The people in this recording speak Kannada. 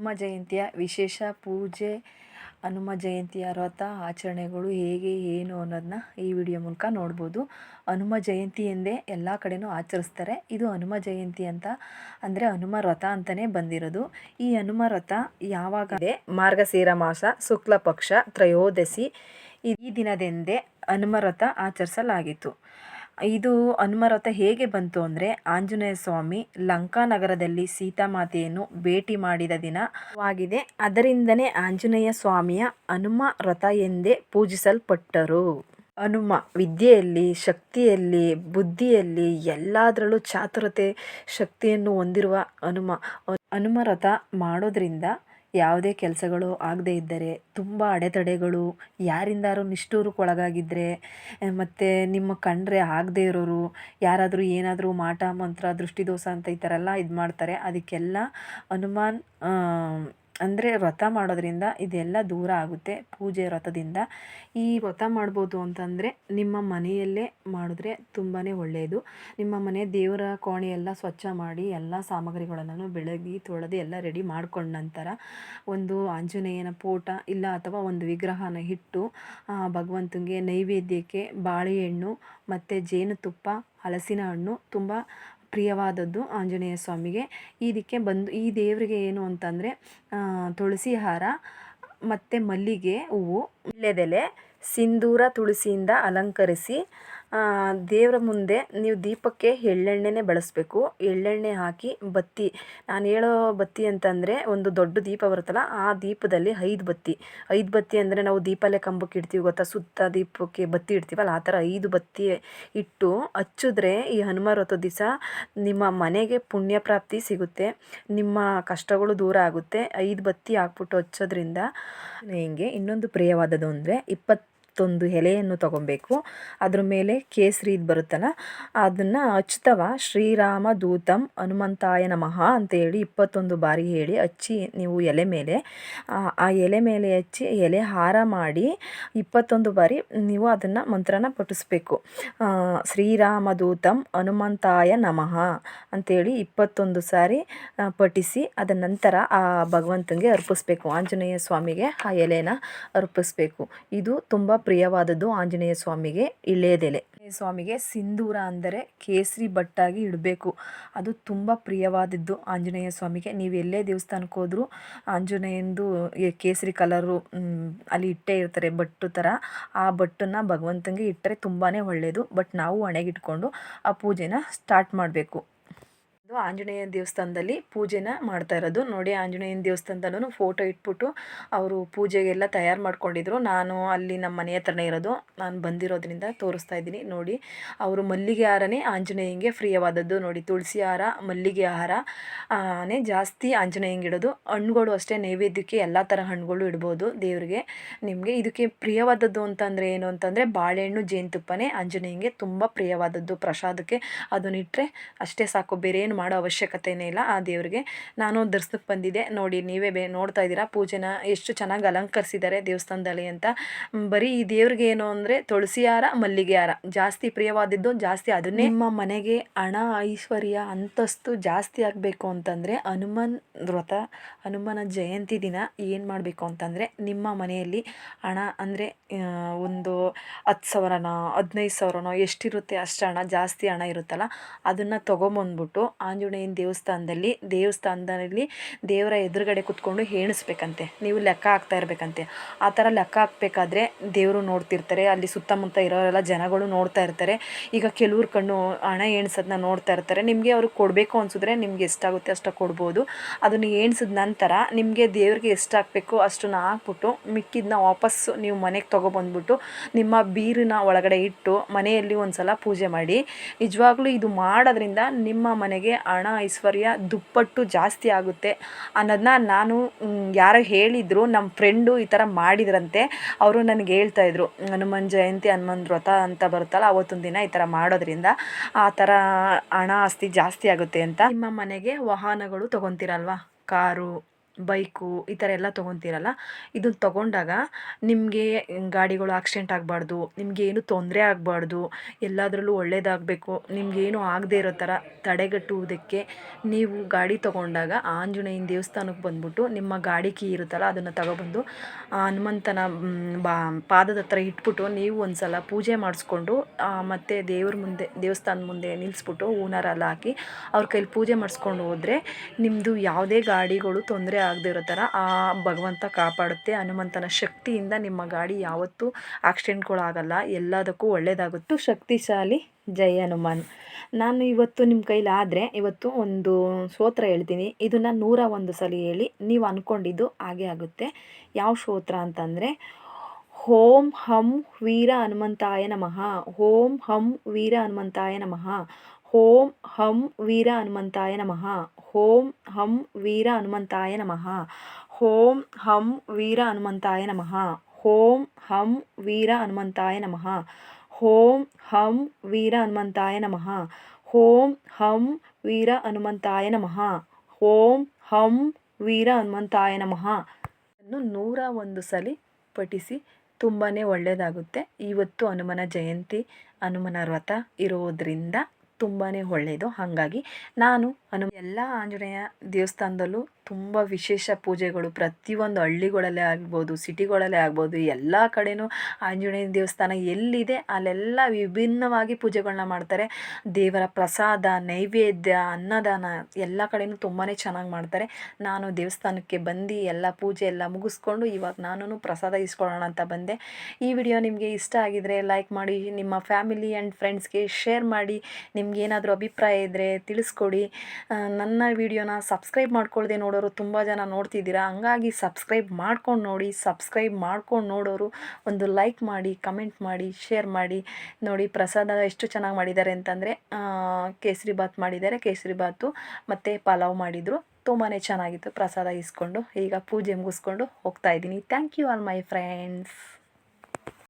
ಹನುಮ ಜಯಂತಿಯ ವಿಶೇಷ ಪೂಜೆ ಹನುಮ ಜಯಂತಿಯ ವ್ರತ ಆಚರಣೆಗಳು ಹೇಗೆ, ಏನು ಅನ್ನೋದನ್ನ ಈ ವಿಡಿಯೋ ಮೂಲಕ ನೋಡ್ಬೋದು. ಹನುಮ ಜಯಂತಿ ಎಂದೇ ಎಲ್ಲ ಕಡೆನೂ ಆಚರಿಸ್ತಾರೆ. ಇದು ಹನುಮ ಜಯಂತಿ ಅಂತ, ಅಂದರೆ ಹನುಮ ವ್ರತ ಅಂತಲೇ ಬಂದಿರೋದು. ಈ ಹನುಮ ವ್ರತ ಯಾವಾಗ ಮಾರ್ಗಶೀರ ಮಾಸ, ಶುಕ್ಲ ಪಕ್ಷ, ತ್ರಯೋದಶಿ. ಈ ದಿನದೆಂದೇ ಹನುಮ ವ್ರತ ಆಚರಿಸಲಾಗಿತ್ತು. ಇದು ಹನುಮರಥ ಹೇಗೆ ಬಂತು ಅಂದರೆ ಆಂಜನೇಯ ಸ್ವಾಮಿ ಲಂಕಾ ನಗರದಲ್ಲಿ ಸೀತಾಮಾತೆಯನ್ನು ಭೇಟಿ ಮಾಡಿದ ದಿನವಾಗಿದೆ ಅದರಿಂದನೇ ಆಂಜನೇಯ ಸ್ವಾಮಿಯ ಹನುಮ ರಥ ಎಂದೇ ಪೂಜಿಸಲ್ಪಟ್ಟರು. ಹನುಮ ವಿದ್ಯೆಯಲ್ಲಿ, ಶಕ್ತಿಯಲ್ಲಿ, ಬುದ್ಧಿಯಲ್ಲಿ ಎಲ್ಲದರಲ್ಲೂ ಚಾತುರತೆ, ಶಕ್ತಿಯನ್ನು ಹೊಂದಿರುವ ಹನುಮ ಹನುಮ ರಥ ಮಾಡೋದ್ರಿಂದ ಯಾವುದೇ ಕೆಲಸಗಳು ಆಗದೇ ಇದ್ದರೆ, ತುಂಬ ಅಡೆತಡೆಗಳು ಯಾರಿಂದಾದ್ರು ನಿಷ್ಠೂರಕ್ಕೊಳಗಾಗಿದ್ದರೆ ಮತ್ತು ನಿಮ್ಮ ಕಂಡರೆ ಆಗದೇ ಇರೋರು, ಯಾರಾದರೂ ಏನಾದರೂ ಮಾಟ, ಮಂತ್ರ ದೃಷ್ಟಿದೋಷ ಅಂತ ಈ ಥರ ಎಲ್ಲ ಇದು ಮಾಡ್ತಾರೆ ಅದಕ್ಕೆಲ್ಲ ಹನುಮಾನ್ ಅಂದರೆ ವ್ರತ ಮಾಡೋದ್ರಿಂದ ಇದೆಲ್ಲ ದೂರ ಆಗುತ್ತೆ ಪೂಜೆ ವ್ರತದಿಂದ. ಈ ವ್ರತ ಮಾಡ್ಬೋದು ಅಂತಂದರೆ ನಿಮ್ಮ ಮನೆಯಲ್ಲೇ ಮಾಡಿದ್ರೆ ತುಂಬಾ ಒಳ್ಳೆಯದು ನಿಮ್ಮ ಮನೆ ದೇವರ ಕೋಣೆ ಎಲ್ಲ ಸ್ವಚ್ಛ ಮಾಡಿ ಎಲ್ಲ ಸಾಮಗ್ರಿಗಳನ್ನು ಬೆಳಗಿ, ತೊಳೆದು ಎಲ್ಲ ರೆಡಿ ಮಾಡ್ಕೊಂಡ ನಂತರ ಒಂದು ಆಂಜನೇಯನ ಫೋಟ ಇಲ್ಲ ಅಥವಾ ಒಂದು ವಿಗ್ರಹನ ಇಟ್ಟು ಭಗವಂತನಿಗೆ ನೈವೇದ್ಯಕ್ಕೆ ಬಾಳೆಹಣ್ಣು, ಮತ್ತು ಜೇನುತುಪ್ಪ, ಹಲಸಿನ ಹಣ್ಣು ತುಂಬ ಪ್ರಿಯವಾದದ್ದು ಆಂಜನೇಯ ಸ್ವಾಮಿಗೆ. ಇದಕ್ಕೆ ಬಂದು, ಈ ದೇವರಿಗೆ ಏನು ಅಂತಂದರೆ ತುಳಸಿ ಹಾರ ಮತ್ತು ಮಲ್ಲಿಗೆ ಹೂವು ವೀಳ್ಯದೆಲೆ ಸಿಂಧೂರ ತುಳಸಿಯಿಂದ ಅಲಂಕರಿಸಿ ದೇವರ ಮುಂದೆ ನೀವು ದೀಪಕ್ಕೆ ಎಳ್ಳೆಣ್ಣೆನೇ ಬಳಸಬೇಕು. ಎಳ್ಳೆಣ್ಣೆ ಹಾಕಿ ಬತ್ತಿ. ನಾನು ಹೇಳೋ ಬತ್ತಿ ಅಂತಂದರೆ ಒಂದು ದೊಡ್ಡ ದೀಪ ಬರುತ್ತಲ್ಲ, ಆ ದೀಪದಲ್ಲಿ ಐದು ಬತ್ತಿ. ಐದು ಬತ್ತಿ ಅಂದರೆ ನಾವು ದೀಪಲ್ಲೇ ಕಂಬಕ್ಕೆ ಇಡ್ತೀವಿ ಗೊತ್ತಾ? ಸುತ್ತ ದೀಪಕ್ಕೆ ಬತ್ತಿ ಇಡ್ತೀವಲ್ಲ, ಆ ಥರ ಐದು ಬತ್ತಿ ಇಟ್ಟು ಹಚ್ಚಿದ್ರೆ ಈ ಹನುಮ ವ್ರತದ ದಿವಸ ನಿಮ್ಮ ಮನೆಗೆ ಪುಣ್ಯ ಪ್ರಾಪ್ತಿ ಸಿಗುತ್ತೆ, ನಿಮ್ಮ ಕಷ್ಟಗಳು ದೂರ ಆಗುತ್ತೆ. ಐದು ಬತ್ತಿ ಹಾಕ್ಬಿಟ್ಟು ಹಚ್ಚೋದ್ರಿಂದ ಹಿಂಗೆ ಇನ್ನೊಂದು ಪ್ರಿಯವಾದದ್ದು ಅಂದರೆ ಇಪ್ಪತ್ತು ಒಂದು ಎಲೆಯನ್ನು ತಗೊಬೇಕು. ಅದ್ರ ಮೇಲೆ ಕೇಸರಿ ಇದು ಬರುತ್ತಲ್ಲ, ಅದನ್ನು ಹಚ್ತವ ಶ್ರೀರಾಮ ದೂತಂ ಹನುಮಂತಾಯ ನಮಃ ಅಂತೇಳಿ ಇಪ್ಪತ್ತೊಂದು ಬಾರಿ ಹೇಳಿ ಹಚ್ಚಿ ನೀವು ಎಲೆ ಮೇಲೆ, ಆ ಎಲೆ ಮೇಲೆ ಹಚ್ಚಿ ಎಲೆ ಹಾರ ಮಾಡಿ ಇಪ್ಪತ್ತೊಂದು ಬಾರಿ ನೀವು ಅದನ್ನು ಮಂತ್ರನ ಪಠಿಸ್ಬೇಕು. ಶ್ರೀರಾಮ ದೂತಂ ಹನುಮಂತಾಯ ನಮಃ ಅಂತೇಳಿ ಇಪ್ಪತ್ತೊಂದು ಸಾರಿ ಪಠಿಸಿ ಅದ ನಂತರ ಆ ಭಗವಂತನಿಗೆ ಅರ್ಪಿಸ್ಬೇಕು, ಆಂಜನೇಯ ಸ್ವಾಮಿಗೆ ಆ ಎಲೆನ ಅರ್ಪಿಸ್ಬೇಕು. ಇದು ತುಂಬ ಪ್ರಿಯವಾದದ್ದು ಆಂಜನೇಯ ಸ್ವಾಮಿಗೆ, ಇಳೆಯದೆಲೆ. ಸ್ವಾಮಿಗೆ ಸಿಂಧೂರ ಅಂದರೆ ಕೇಸರಿ ಬಟ್ಟಾಗಿ ಇಡಬೇಕು. ಅದು ತುಂಬ ಪ್ರಿಯವಾದದ್ದು ಆಂಜನೇಯ ಸ್ವಾಮಿಗೆ. ನೀವು ಎಲ್ಲೇ ದೇವಸ್ಥಾನಕ್ಕೆ ಹೋದರೂ ಆಂಜನೇಯಂದು ಕೇಸರಿ ಕಲರು ಅಲ್ಲಿ ಇಟ್ಟೇ ಇರ್ತಾರೆ ಬಟ್ಟು ಥರ. ಆ ಬಟ್ಟನ್ನ ಭಗವಂತನಿಗೆ ಇಟ್ಟರೆ ತುಂಬಾ ಒಳ್ಳೆಯದು ಬಟ್ ನಾವು ಹಣೆಗಿಟ್ಕೊಂಡು ಆ ಪೂಜೆನ ಸ್ಟಾರ್ಟ್ ಮಾಡಬೇಕು. ಇದು ಆಂಜನೇಯನ ದೇವಸ್ಥಾನದಲ್ಲಿ ಪೂಜೆನ ಮಾಡ್ತಾ ಇರೋದು. ನೋಡಿ ಆಂಜನೇಯನ ದೇವಸ್ಥಾನದಲ್ಲೂ ಫೋಟೋ ಇಟ್ಬಿಟ್ಟು ಅವರು ಪೂಜೆಗೆಲ್ಲ ತಯಾರು ಮಾಡ್ಕೊಂಡಿದ್ರು. ನಾನು ಅಲ್ಲಿ ನಮ್ಮ ಮನೆ ಹತ್ರನೇ ಇರೋದು. ನಾನು ಬಂದಿರೋದ್ರಿಂದ ತೋರಿಸ್ತಾ ಇದ್ದೀನಿ. ನೋಡಿ, ಅವರು ಮಲ್ಲಿಗೆ ಹಾರನೇ ಆಂಜನೇಯಂಗೆ ಪ್ರಿಯವಾದದ್ದು. ನೋಡಿ, ತುಳಸಿ ಹಾರ, ಮಲ್ಲಿಗೆ ಹಾರ ನೇ ಜಾಸ್ತಿ ಆಂಜನೇಯಂಗೆ ಇಡೋದು. ಹಣ್ಣುಗಳು ಅಷ್ಟೇ, ನೈವೇದ್ಯಕ್ಕೆ ಎಲ್ಲ ಥರ ಹಣ್ಣುಗಳು ಇಡ್ಬೋದು ದೇವರಿಗೆ. ನಿಮಗೆ ಇದಕ್ಕೆ ಪ್ರಿಯವಾದದ್ದು ಅಂತಂದರೆ ಏನು ಅಂತಂದರೆ ಬಾಳೆಹಣ್ಣು, ಜೇನುತುಪ್ಪನೇ ಆಂಜನೇಯಂಗೆ ತುಂಬ ಪ್ರಿಯವಾದದ್ದು ಪ್ರಸಾದಕ್ಕೆ. ಅದನ್ನಿಟ್ಟರೆ ಅಷ್ಟೇ ಸಾಕು. ಬೇರೆ ಏನು ಮಾಡೋ ಅವಶ್ಯಕತೆಯೇ ಇಲ್ಲ. ಆ ದೇವರಿಗೆ ನಾನು ದರ್ಶನಕ್ಕೆ ಬಂದಿದ್ದೆ. ನೋಡಿ, ನೀವೇ ಬೇ, ನೋಡ್ತಾ ಇದ್ದೀರಾ, ಪೂಜೆನ ಎಷ್ಟು ಚೆನ್ನಾಗಿ ಅಲಂಕರಿಸಿದ್ದಾರೆ ದೇವಸ್ಥಾನದಲ್ಲಿ ಅಂತ. ಬರೀ ಈ ದೇವ್ರಿಗೆ ಏನು ಅಂದರೆ ತುಳಸಿ ಹಾರ, ಮಲ್ಲಿಗೆ ಹಾರ. ಜಾಸ್ತಿ ಪ್ರಿಯವಾದದ್ದು, ಜಾಸ್ತಿ ಅದನ್ನೇ. ನಿಮ್ಮ ಮನೆಗೆ ಹಣ, ಐಶ್ವರ್ಯ, ಅಂತಸ್ತು ಜಾಸ್ತಿ ಆಗಬೇಕು ಅಂತಂದರೆ ಹನುಮನ್ ವ್ರತ, ಹನುಮನ ಜಯಂತಿ ದಿನ ಏನು ಮಾಡಬೇಕು ಅಂತಂದರೆ ನಿಮ್ಮ ಮನೆಯಲ್ಲಿ ಹಣ ಅಂದರೆ ಒಂದು ಹತ್ತು ಸಾವಿರನೋ, ಹದಿನೈದು ಸಾವಿರನೋ ಎಷ್ಟಿರುತ್ತೆ ಅಷ್ಟು ಹಣ, ಜಾಸ್ತಿ ಹಣ ಇರುತ್ತಲ್ಲ, ಅದನ್ನು ತೊಗೊಂಬಂದ್ಬಿಟ್ಟು ಆಂಜನೇಯನ ದೇವಸ್ಥಾನದಲ್ಲಿ ದೇವಸ್ಥಾನದಲ್ಲಿ ದೇವರ ಎದುರುಗಡೆ ಕುತ್ಕೊಂಡು ಹೇಣಿಸ್ಬೇಕಂತೆ. ನೀವು ಲೆಕ್ಕ ಹಾಕ್ತಾ ಇರಬೇಕಂತೆ. ಆ ಥರ ಲೆಕ್ಕ ಹಾಕ್ಬೇಕಾದ್ರೆ ದೇವರು ನೋಡ್ತಿರ್ತಾರೆ, ಅಲ್ಲಿ ಸುತ್ತಮುತ್ತ ಇರೋರೆಲ್ಲ ಜನಗಳು ನೋಡ್ತಾ ಇರ್ತಾರೆ. ಈಗ ಕೆಲವ್ರ ಕಣ್ಣು ಹಣ ಎಣಿಸೋದನ್ನ ನೋಡ್ತಾ ಇರ್ತಾರೆ. ನಿಮಗೆ ಅವ್ರಿಗೆ ಕೊಡಬೇಕು ಅನಿಸಿದ್ರೆ ನಿಮ್ಗೆ ಎಷ್ಟಾಗುತ್ತೆ ಅಷ್ಟು ಕೊಡ್ಬೋದು. ಅದನ್ನು ಎಣಿಸಿದ ನಂತರ ನಿಮಗೆ ದೇವ್ರಿಗೆ ಎಷ್ಟು ಹಾಕಬೇಕು ಅಷ್ಟನ್ನು ಹಾಕ್ಬಿಟ್ಟು ಮಿಕ್ಕಿದ್ದನ್ನ ವಾಪಸ್ಸು ನೀವು ಮನೆಗೆ ತೊಗೊಬಂದ್ಬಿಟ್ಟು ನಿಮ್ಮ ಬೀರಿನ ಒಳಗಡೆ ಇಟ್ಟು ಮನೆಯಲ್ಲಿ ಒಂದು ಸಲ ಪೂಜೆ ಮಾಡಿ. ನಿಜವಾಗ್ಲೂ ಇದು ಮಾಡೋದ್ರಿಂದ ನಿಮ್ಮ ಮನೆಗೆ ಹಣ, ಐಶ್ವರ್ಯ ದುಪ್ಪಟ್ಟು ಜಾಸ್ತಿ ಆಗುತ್ತೆ ಅನ್ನೋದನ್ನ ನಾನು ಯಾರೋ ಹೇಳಿದರು ನಮ್ಮ ಫ್ರೆಂಡು ಈ ಥರ ಮಾಡಿದ್ರಂತೆ, ಅವರು ನನಗೆ ಹೇಳ್ತಾಯಿದ್ರು ಹನುಮಾನ್ ಜಯಂತಿ, ಹನುಮನ್ ವ್ರತ ಅಂತ ಬರುತ್ತಲ್ಲ, ಅವತ್ತೊಂದು ದಿನ ಈ ಥರ ಮಾಡೋದ್ರಿಂದ ಆ ಥರ ಹಣ ಆಸ್ತಿ ಜಾಸ್ತಿ ಆಗುತ್ತೆ ಅಂತ. ನಿಮ್ಮ ಮನೆಗೆ ವಾಹನಗಳು ತೊಗೊತೀರಲ್ವಾ? ಕಾರು ಬೈಕು ಈ ಥರ ಎಲ್ಲ ತೊಗೊತೀರಲ್ಲ ಇದನ್ನ ತೊಗೊಂಡಾಗ ನಿಮಗೆ ಗಾಡಿಗಳು ಆಕ್ಸಿಡೆಂಟ್ ಆಗಬಾರ್ದು ಏನು ತೊಂದರೆ ಆಗಬಾರ್ದು, ಎಲ್ಲದರಲ್ಲೂ ಒಳ್ಳೇದಾಗಬೇಕು ಏನು ಆಗದೇ ಇರೋ ಥರ ತಡೆಗಟ್ಟುವುದಕ್ಕೆ ನೀವು ಗಾಡಿ ತೊಗೊಂಡಾಗ ಆಂಜನೇಯನ ದೇವಸ್ಥಾನಕ್ಕೆ ಬಂದುಬಿಟ್ಟು ನಿಮ್ಮ ಗಾಡಿ ಕೀ ಇರುತ್ತಲ್ಲ ಅದನ್ನು ತಗೊಬಂದು ಹನುಮಂತನ ಬಾ, ಪಾದದ ಹತ್ರ ಇಟ್ಬಿಟ್ಟು ನೀವು ಒಂದು ಸಲ ಪೂಜೆ ಮಾಡಿಸ್ಕೊಂಡು ಮತ್ತು ದೇವ್ರ ಮುಂದೆ, ದೇವಸ್ಥಾನದ ಮುಂದೆ ನಿಲ್ಲಿಸ್ಬಿಟ್ಟು ಹೂನಾರ ಎಲ್ಲ ಹಾಕಿ ಅವ್ರ ಕೈಲಿ ಪೂಜೆ ಮಾಡಿಸ್ಕೊಂಡು ಹೋದರೆ ನಿಮ್ಮದು ಯಾವುದೇ ಗಾಡಿಗಳು ತೊಂದರೆ ಆಗದೆ ಇರೋ ಥರ ಆ ಭಗವಂತ ಕಾಪಾಡುತ್ತೆ ಹನುಮಂತನ ಶಕ್ತಿಯಿಂದ ನಿಮ್ಮ ಗಾಡಿ ಯಾವತ್ತೂ ಆಕ್ಸಿಡೆಂಟ್ಗಳಾಗಲ್ಲ. ಎಲ್ಲದಕ್ಕೂ ಒಳ್ಳೆಯದಾಗುತ್ತೆ ಶಕ್ತಿಶಾಲಿ. ಜೈ ಹನುಮಾನ್. ನಾನು ಇವತ್ತು ನಿಮ್ಮ ಕೈಲಿ ಆದರೆ ಇವತ್ತು ಒಂದು ಸ್ತೋತ್ರ ಹೇಳ್ತೀನಿ. ಇದನ್ನು ನೂರ ಒಂದು ಸಲ ಹೇಳಿ ನೀವು ಅಂದ್ಕೊಂಡಿದ್ದು ಹಾಗೆ ಆಗುತ್ತೆ. ಯಾವ ಸ್ತೋತ್ರ ಅಂತಂದರೆ, ಓಂ ಹಂ ವೀರ ಹನುಮಂತಾಯ ನಮಃ. ಓಂ ಹಂ ವೀರ ಹನುಮಂತಾಯ ನಮಃ. ಓಂ ಹಂ ವೀರ ಹನುಮಂತಾಯ ನಮಃ. ಓಂ ಹಂ ವೀರ ಹನುಮಂತಾಯ ನಮಃ. ಓಂ ಹಂ ವೀರ ಹನುಮಂತಾಯ ನಮಃ. ಓಂ ಹಂ ವೀರ ಹನುಮಂತಾಯ ನಮಃ. ಓಂ ಹಂ ವೀರ ಹನುಮಂತಾಯ ನಮಃ. ಓಂ ಹಂ ವೀರ ಹನುಮಂತಾಯ ನಮಃ. ಓಂ ಹಂ ವೀರ ಹನುಮಂತಾಯ ನಮಃ. ಅನ್ನು ನೂರ ಒಂದು ಸಲ ಪಠಿಸಿ ತುಂಬಾ ಒಳ್ಳೆಯದಾಗುತ್ತೆ ಇವತ್ತು ಹನುಮನ ಜಯಂತಿ, ಹನುಮನ ವ್ರತ ಇರೋದ್ರಿಂದ ತುಂಬಾ ಒಳ್ಳೆಯದು ಹಾಗಾಗಿ ನಾನು ಹನು ಎಲ್ಲ ಆಂಜನೇಯ ದೇವಸ್ಥಾನದಲ್ಲೂ ತುಂಬ ವಿಶೇಷ ಪೂಜೆಗಳು. ಪ್ರತಿಯೊಂದು ಹಳ್ಳಿಗಳಲ್ಲೇ ಆಗ್ಬೋದು, ಸಿಟಿಗಳಲ್ಲೇ ಆಗ್ಬೋದು, ಎಲ್ಲ ಕಡೆನೂ ಆಂಜನೇಯ ದೇವಸ್ಥಾನ ಎಲ್ಲಿದೆ ಅಲ್ಲೆಲ್ಲ ವಿಭಿನ್ನವಾಗಿ ಪೂಜೆಗಳನ್ನ ಮಾಡ್ತಾರೆ. ದೇವರ ಪ್ರಸಾದ, ನೈವೇದ್ಯ, ಅನ್ನದಾನ ಎಲ್ಲ ಕಡೆಯೂ ತುಂಬಾ ಚೆನ್ನಾಗಿ ಮಾಡ್ತಾರೆ. ನಾನು ದೇವಸ್ಥಾನಕ್ಕೆ ಬಂದು ಎಲ್ಲ ಪೂಜೆ ಎಲ್ಲ ಮುಗಿಸ್ಕೊಂಡು ಇವಾಗ ನಾನು ಪ್ರಸಾದ ಇಸ್ಕೊಳ್ಳೋಣ ಅಂತ ಬಂದೆ. ಈ ವಿಡಿಯೋ ನಿಮಗೆ ಇಷ್ಟ ಆಗಿದರೆ ಲೈಕ್ ಮಾಡಿ, ನಿಮ್ಮ ಫ್ಯಾಮಿಲಿ ಆ್ಯಂಡ್ ಫ್ರೆಂಡ್ಸ್ಗೆ ಶೇರ್ ಮಾಡಿ, ನಿಮ್ಗೆ ಏನಾದರೂ ಅಭಿಪ್ರಾಯ ಇದ್ದರೆ ತಿಳಿಸ್ಕೊಡಿ. ನನ್ನ ವಿಡಿಯೋನ ಸಬ್ಸ್ಕ್ರೈಬ್ ಮಾಡ್ಕೊಳ್ದೆ ನೋಡೋರು ತುಂಬ ಜನ ನೋಡ್ತಿದ್ದೀರಾ? ಹಂಗಾಗಿ ಸಬ್ಸ್ಕ್ರೈಬ್ ಮಾಡ್ಕೊಂಡು ನೋಡಿ, ಸಬ್ಸ್ಕ್ರೈಬ್ ಮಾಡ್ಕೊಂಡು ನೋಡೋರು ಒಂದು ಲೈಕ್ ಮಾಡಿ, ಕಮೆಂಟ್ ಮಾಡಿ, ಶೇರ್ ಮಾಡಿ. ನೋಡಿ, ಪ್ರಸಾದ ಎಷ್ಟು ಚೆನ್ನಾಗಿ ಮಾಡಿದ್ದಾರೆ ಅಂತಂದರೆ ಕೇಸರಿ ಬಾತ್ ಮಾಡಿದ್ದಾರೆ, ಕೇಸರಿ ಬಾತು ಮತ್ತು ಪಲಾವ್ ಮಾಡಿದರು. ತುಂಬಾ ಚೆನ್ನಾಗಿತ್ತು ಪ್ರಸಾದ ಇಸ್ಕೊಂಡು. ಈಗ ಪೂಜೆ ಮುಗಿಸ್ಕೊಂಡು ಹೋಗ್ತಾ ಇದ್ದೀನಿ. Thank you all my friends